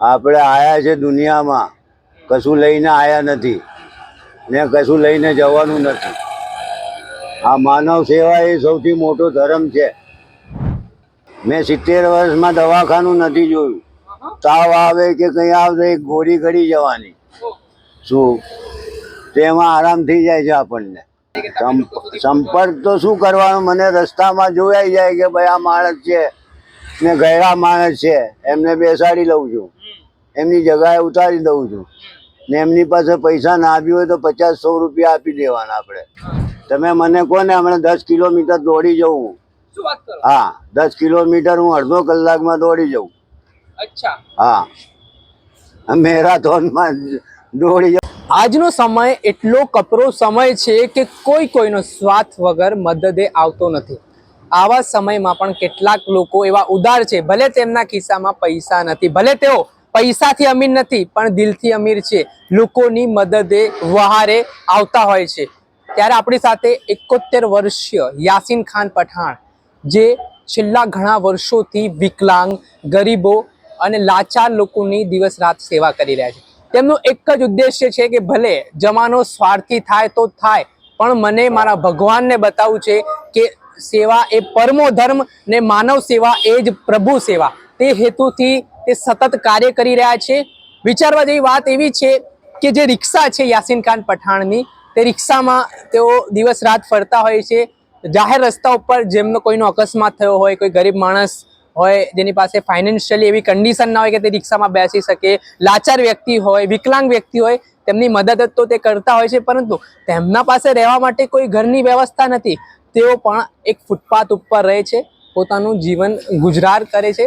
આપણે આયા છે દુનિયામાં. કશું લઈને આયા નથી. ને કશું લઈને જવાનું નથી. આ માનવ સેવા એ સૌથી મોટો ધર્મ છે. મેં સિત્તેર વર્ષમાં દવાખાનું નથી જોયું. તાવ આવે કે કંઈ આવે એક ગોળી ઘડી જવાની. શું? તેમાં આરામ થઈ જાય છે આપણને. સંપર્ક તો શું કરવાનો? મને રસ્તામાં જોવાઈ જાય કે ભાઈ આ માણસ છે ને ગયડા માણસ છે. એમને બેસાડી લઉં છું. એમની જગાએ ઉતારી દઉં છું. ને એમની પાસે પૈસા ના આપી હોય તો પચાસ સો રૂપિયા આપી દેવાના આપણે. તમે મને કહો ને હમણાં દસ કિલોમીટર દોડી જવું. હું. શું વાત કરો? હા દસ કિલોમીટર હું અડધો કલાકમાં દોડી જઉં. અચ્છા. હા. મેરાથોનમાં દોડી જાઉં. આજનો સમય એટલો કપરો સમય છે કે કોઈ કોઈનો સ્વાર્થ વગર મદદે આવતો નથી. આવા સમયમાં પણ કેટલાક લોકો એવા ઉદાર છે ભલે તેમના ખિસ્સામાં પૈસા નથી ભલે તેઓ પૈસાથી અમીર નથી, પણ દિલથી અમીર છે. લોકોની મદદે વહારે આવતા હોય છે. ત્યારે આપણી સાથે એકોતેર વર્ષીય યાસીન ખાન પઠાણ, જે છેલ્લા ઘણા વર્ષોથી વિકલાંગ, ગરીબો અને લાચાર લોકોની દિવસ રાત સેવા કરી રહ્યા છે. તેમનો એક જ ઉદ્દેશ્ય છે કે ભલે જમાનો સ્વાર્થી થાય તો થાય, પણ મને મારા ભગવાનને બતાવવું છે કે સેવા એ પરમો ધર્મ ને માનવ સેવા એ જ પ્રભુ સેવા. તે હેતુથી તે સતત કાર્ય કરી રહ્યા છે. વિચારવા જેવી વાત એવી છે કે જે રિક્ષા છે યાસીન ખાન પઠાણની, તે રિક્ષામાં તેઓ દિવસ રાત ફરતા હોય છે. જાહેર રસ્તા ઉપર જેમનો કોઈનો અકસ્માત થયો હોય, કોઈ ગરીબ માણસ હોય, જેની પાસે ફાઇનાન્શિયલી એવી કન્ડિશન ના હોય કે તે રિક્ષામાં બેસી શકે, લાચાર વ્યક્તિ હોય, વિકલાંગ વ્યક્તિ હોય, તેમની મદદ તો તે કરતા હોય છે. પરંતુ તેમના પાસે રહેવા માટે કોઈ ઘરની વ્યવસ્થા નથી. તેઓ પણ એક ફૂટપાથ ઉપર રહે છે, પોતાનું જીવન ગુજરાર કરે છે.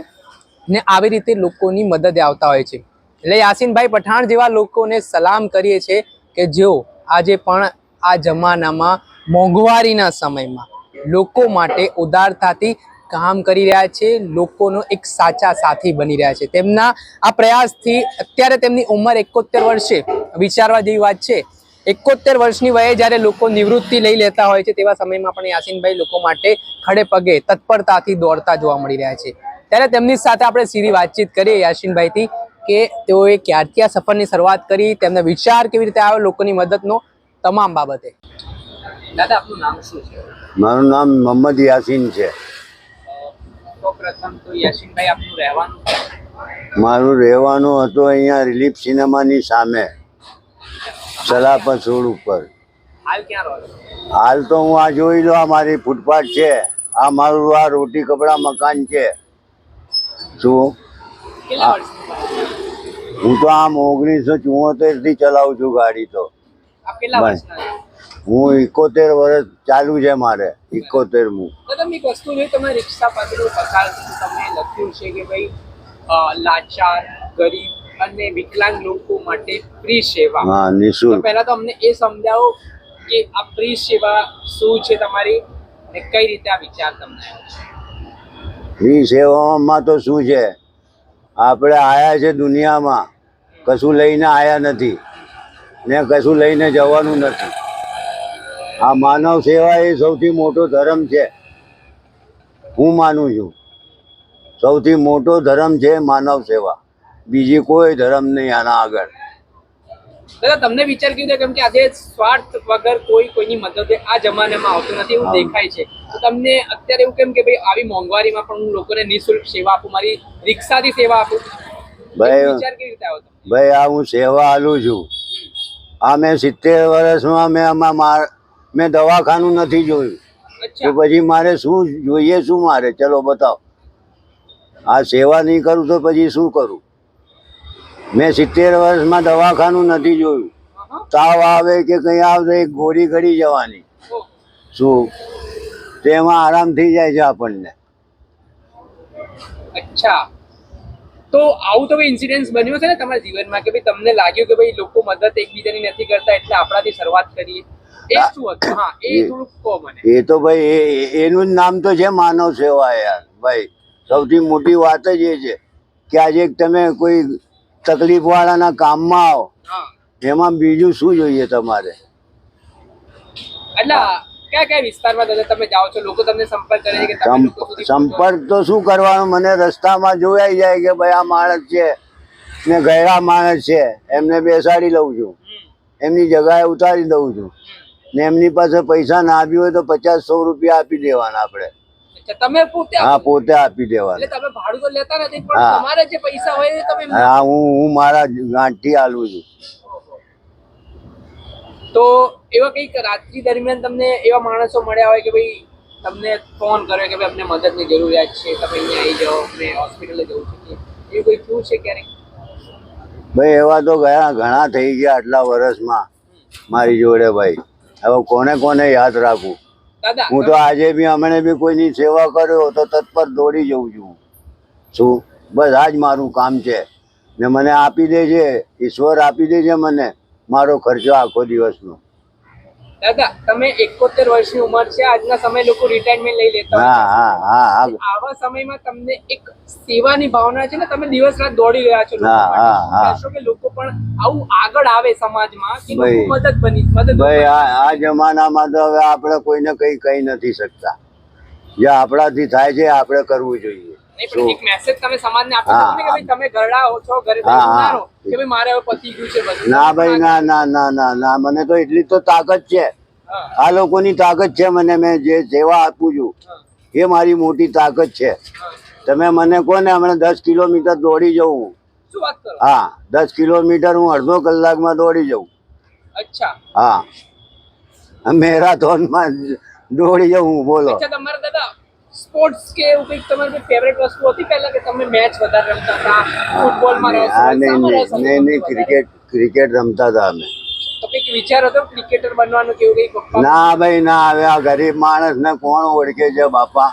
ને આવી રીતે લોકોની મદદે આવતા હોય છે. એટલે યાસીનભાઈ પઠાણ જેવા લોકોને સલામ કરીએ છીએ કે જેઓ આજે પણ આ જમાનામાં મોંઘવારીના સમયમાં લોકો માટે ઉદારતાથી કામ કરી રહ્યા છે, લોકોનો એક સાચા સાથી બની રહ્યા છે. તેમના આ પ્રયાસથી અત્યારે તેમની ઉંમર એકોતેર વર્ષે, વિચારવા જેવી વાત છે. એકોતેર વર્ષની વયે જ્યારે લોકો નિવૃત્તિ લઈ લેતા હોય છે, તેવા સમયમાં પણ યાસીનભાઈ લોકો માટે ખડે પગે તત્પરતાથી દોડતા જોવા મળી રહ્યા છે. ત્યારે તેમની સાથે આપણે સીધી વાતચીત કરીએ યાસીનભાઈથી કે તેઓએ ક્યારથી આ સફરની શરૂઆત કરી તેમનો વિચાર કેવી રીતે આવ્યો લોકોની મદદનો તમામ બાબતે. દાદા આપનું નામ શું છે? મારું નામ મોહમ્મદ યાસીન છે. તો તો યાસીનભાઈ આપનું રહેવાનું મારું રહેવાનું હતું અહીંયા રિલીફ સિનેમાની સામે સલાપત રોડ ઉપર. હાલ ક્યાં રહો હાલ તો હું આ જોઈ લો આ મારી ફૂટપાથ છે. આ મારું આ રોટી કપડા મકાન છે. શું હું તો આમ ઓગણીસો ચુમ્મોતેરથી ચલાવું છું ગાડી તો? હું એકોતેર વર્ષ ચાલુ છે મારે એકોતેર તમે એક વસ્તુ જોઈ તમે રિક્ષા પાસેનું પસાર તમને લખ્યું છે કે ભાઈ લાચાર ગરીબ અને વિકલાંગ લોકો માટે ફ્રી સેવા. હા નિઃશુલ્ક. પહેલા તો અમને એ સમજાવો કે આ ફ્રી સેવા શું છે તમારી ને કઈ રીતે આ વિચાર તમને આવ્યો છે? એ સેવામાં તો શું છે? આપણે આયા છે દુનિયામાં, કશું લઈને આયા નથી ને કશું લઈને જવાનું નથી. આ માનવ સેવા એ સૌથી મોટો ધર્મ છે. હું માનું છું. સૌથી મોટો ધર્મ છે માનવ સેવા. બીજી કોઈ ધર્મ નહીં આના આગળ. દાદા તમને વિચાર થાય? કેમ કે આજે સ્વાર્થ વગર કોઈ કોઈની મદદ આ જમાનામાં આવતું નથી એવું દેખાય છે. તો તમને અત્યારે એવું કેમ કે ભાઈ આવી મોંઘવારીમાં પણ હું લોકોને નિઃશુલ્ક સેવા આપું મારી રિક્ષાથી સેવા આપું? ભાઈ વિચાર કેવી રીતે આવ્યો ભાઈ આ હું સેવા આલું છું. આ મેં સિત્તેર વર્ષમાં મેં આમાં મેં દવાખાનું નથી જોયું. તો પછી મારે શું જોઈએ શું મારે? ચલો બતાવો. આ સેવા નહીં કરું તો પછી શું કરું? મેં સિત્તેર વર્ષમાં દવાખાનું નથી જોયું. તાવ આવે કે કંઈ આવે એક ગોળી કરી જવાની. શું? તેમાં આરામ થઈ જાય છે આપણને. અચ્છા. તો આવું તો ઇન્સિડન્સ બન્યું છે ને તમારા જીવનમાં કે ભાઈ તમને લાગ્યું કે ભાઈ લોકો મદદ એકબીજાની નથી કરતા એટલે આપણાથી શરૂઆત કરીએ? એ તો ભાઈ એનું જ નામ તો છે માનવ સેવા યાર. ભાઈ સૌથી મોટી વાત જ એ છે કે આજે તમે કોઈ તકલીફ વાળાના કામમાં આવો. એમાં બીજું શું જોઈએ તમારે? સંપર્ક તો શું કરવાનો? મને રસ્તામાં જોવાઈ જાય કે ભાઈ આ માણસ છે ને ગયા માણસ છે એમને બેસાડી લઉં છું. એમની જગાએ ઉતારી દઉં છું. ને એમની પાસે પૈસા ના આપી હોય તો પચાસ સો રૂપિયા આપી દેવાના આપણે. તમે પોતે હા પોતે આપી દેવાના. તમે ભાડું તો લેતા નથી પણ તમારે જે પૈસા હોય તમે હા હું હું મારા ગાંઠી આલું છું. તો એવા કંઈક રાત્રિ દરમિયાન તમને એવા માણસો મળ્યા હોય કે ભાઈ તમને ફોન કર્યો કે ભાઈ અમને મદદની જરૂરિયાત છે તમે અહીંયા આવી જાઓ અમને હોસ્પિટલે જવું છે એવું કોઈ થયું છે ક્યારેક? ભાઈ એવા તો ગયા ઘણા થઈ ગયા આટલા વર્ષમાં મારી જોડે ભાઈ. હવે કોને કોને યાદ રાખું? હું તો આજે બી અમને બી કોઈની સેવા કર્યો તો તત્પર દોડી જઉં છું. શું? બસ આ જ મારું કામ છે. ને મને આપી દે છે ઈશ્વર આપી દે છે મને. મારો ખર્ચો આખો દિવસનો. દાદા તમે એકોતેર વર્ષની ઉંમર છે આજના સમય લોકો રિટાયરમેન્ટ લઈ લેતા હા હા હા હા. આવા સમયમાં તમને એક સેવાની ભાવના છે ને તમે દિવસ રાત દોડી રહ્યા છો હા, હા, હા. કહેશો કે લોકો પણ આવું આગળ આવે સમાજમાં કે મદદ બની મદદ ભાઈ આ આ જમાનામાં તો હવે આપણે કોઈને કઈ કહી નથી શકતા. જે આપણાથી થાય છે આપણે કરવું જોઈએ. નહીં એક મેસેજ તમે સમાજને આપી શકો ને કે ભાઈ તમે ઘરડા છો ઘરે ના કે ભાઈ મારે હવે પતી ગયું છે બધું? ના ભાઈ ના ના ના ના ના મને તો એટલી તો તાકાત છે. આ લોકોની તાકાત છે મને મેં જે સેવા આપું છું એ મારી મોટી તાકાત છે. તમે મને કહો ને હમણાં દસ કિલોમીટર દોડી જવું હા. દસ કિલોમીટર હું અડધો કલાકમાં દોડી જઉં. અચ્છા. હા. મેરાથોનમાં દોડી જવું બોલો. તમારા દાદા સ્પોર્ટ્સ કે એવું કંઈક તમારી ફેવરેટ વસ્તુ હતી પહેલા કે તમે મેચ વધારે રમતા હતા? ફૂટબોલમાં રસ હા નહીં નહીં નહીં નહીં ક્રિકેટ ક્રિકેટ રમતા હતા અમે. તો કંઈક વિચાર હતો ક્રિકેટર બનવાનું કે એવું કંઈક ના ભાઈ ના હવે આ ગરીબ માણસને કોણ ઓળખે છે બાપા?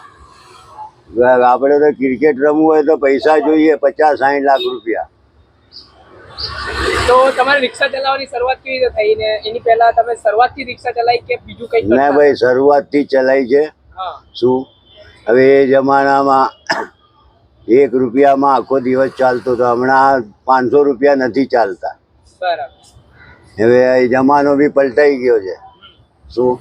આપણે તો ક્રિકેટ રમવું હોય તો પૈસા જોઈએ પચાસ સાઠ લાખ રૂપિયા. તો તમારે રિક્ષા ચલાવવાની શરૂઆત કેવી રીતે થઈ ને એની પહેલા તમે શરૂઆતથી રિક્ષા ચલાવી કે બીજું કંઈક ના ભાઈ શરૂઆતથી ચલાવી છે. શું? હવે એ જમાનામાં એક રૂપિયામાં આખો દિવસ ચાલતો હતો. હમણાં પાંચસો રૂપિયા નથી ચાલતા. બરાબર. હવે એ જમાનો બી પલટાઈ ગયો છે. શું?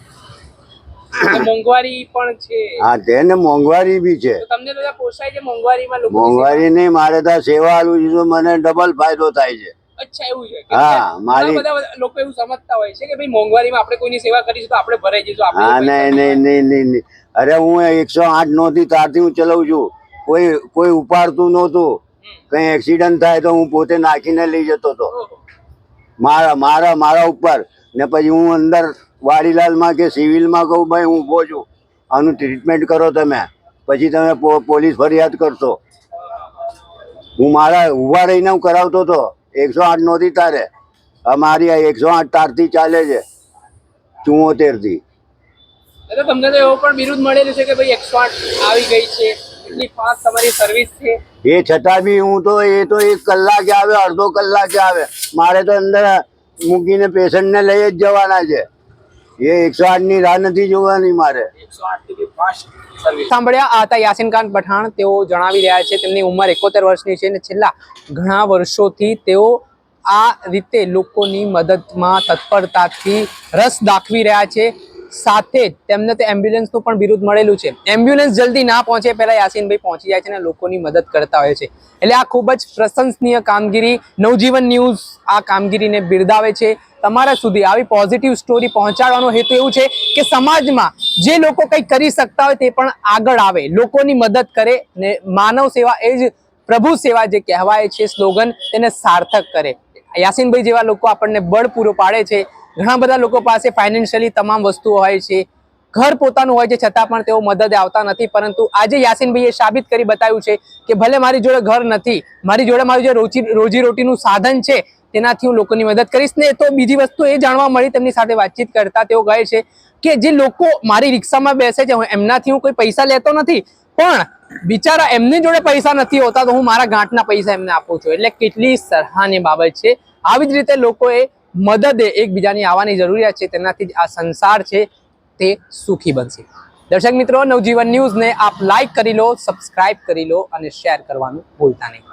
મોંઘવારી પણ છે. હા તેને મોંઘવારી બી છે. તમને પોસાય છે મોંઘવારી નહીં મારે ત્યાં સેવા આલું છું મને ડબલ ફાયદો થાય છે. અચ્છા એવું છે. હા, મારી- બધા લોકો એવું સમજતા હોય છે કે ભાઈ મોંઘવારીમાં આપણે કોઈની સેવા કરીશું તો આપણે ભરાઈ જઈશું આપણે હા નહીં નહીં નહીં નહીં અરે હું એકસો આઠ નહોતી તારથી હું ચલાવું છું. કોઈ કોઈ ઉપાડતું નહોતું. કંઈ એક્સિડન્ટ થાય તો હું પોતે નાખીને લઈ જતો હતો. મારા મારા મારા ઉપર. ને પછી હું અંદર વાડીલાલમાં કે સિવિલમાં કહું ભાઈ હું ઊભો છું. આનું ટ્રીટમેન્ટ કરો તમે. પછી તમે પોલીસ ફરિયાદ કરશો. હું મારા ઊભા રહીને હું કરાવતો હતો. એકસો આઠ નહોતી તારે અમારી આ એકસો આઠ તારથી ચાલે છે. ચુમ્મોતેરથી તમને તો એવો પણ બિરુદ મળેલું છે કે ભાઈ એકસો આઠ આવી ગઈ છે એટલી ફાસ્ટ તમારી સર્વિસ છે? એ છતાં બી હું તો એ તો એક કલાકે આવે અડધો કલાકે આવે. મારે તો અંદર મૂકીને પેશન્ટને લઈ જ જવાના છે. એ એકસો આઠની રાહ નથી જોવાની મારે. આઠ સાંભળ્યા આ હતા યાસીન ખાન પઠાણ. તેઓ જણાવી રહ્યા છે તેમની ઉંમર એકોતેર વર્ષની છે અને છેલ્લા ઘણા વર્ષોથી તેઓ આ રીતે લોકોની મદદમાં તત્પરતાથી રસ દાખવી રહ્યા છે. સાથે જ તેમને તે એમ્બ્યુલન્સનું પણ બિરુદ મળેલું છે. એમ્બ્યુલન્સ જલ્દી ના પહોંચે, પહેલાં યાસીનભાઈ પહોંચી જાય છે અને લોકોની મદદ કરતા હોય છે. એટલે આ ખૂબ જ પ્રશંસનીય કામગીરી, નવજીવન ન્યૂઝ આ કામગીરીને બિરદાવે છે. તમારા સુધી આવી પોઝિટિવ સ્ટોરી પહોંચાડવાનો હેતુ એવું છે કે સમાજમાં જે લોકો કંઈક કરી શકતા હોય તે પણ આગળ આવે. લોકોની મદદ કરે ને માનવ સેવા એ જ પ્રભુ સેવા જે કહેવાય છે, સ્લોગન તેને સાર્થક કરે. યાસીનભાઈ જેવા લોકો આપણને બળ પૂરો પાડે છે. ઘણા બધા લોકો પાસે ફાઇનાન્શિયલી તમામ વસ્તુઓ હોય છે. ઘર પોતાનું હોય છે, છતાં પણ તેઓ મદદે આવતા નથી. પરંતુ આજે યાસીનભાઈએ સાબિત કરી બતાવ્યું છે કે ભલે મારી જોડે ઘર નથી, મારી જોડે મારું જે રોજી રોજી રોટીનું સાધન છે, તેનાથી હું લોકોની મદદ કરીશ. ને તો બીજી વસ્તુ એ જાણવા મળી, તેમની સાથે વાતચીત કરતા તેઓ કહે છે કે જે લોકો મારી રિક્ષામાં બેસે છે એમનાથી હું કોઈ પૈસા લેતો નથી, પણ બિચારા એમની જોડે પૈસા નથી હોતા, તો હું મારા ગાંઠના પૈસા એમને આપું છું. એટલે કેટલી સરહાની બાબત છે. આવી જ રીતે લોકોએ મદદે એકબીજાની આવવાની જરૂરિયાત છે, તેનાથી જ આ સંસાર છે, તે સુખી બનશે. દર્શક મિત્રો, નવજીવન ન્યૂઝને આપ લાઈક કરી લો સબસ્ક્રાઇબ કરી લો અને શેર કરવાનું ભૂલતા નહીં.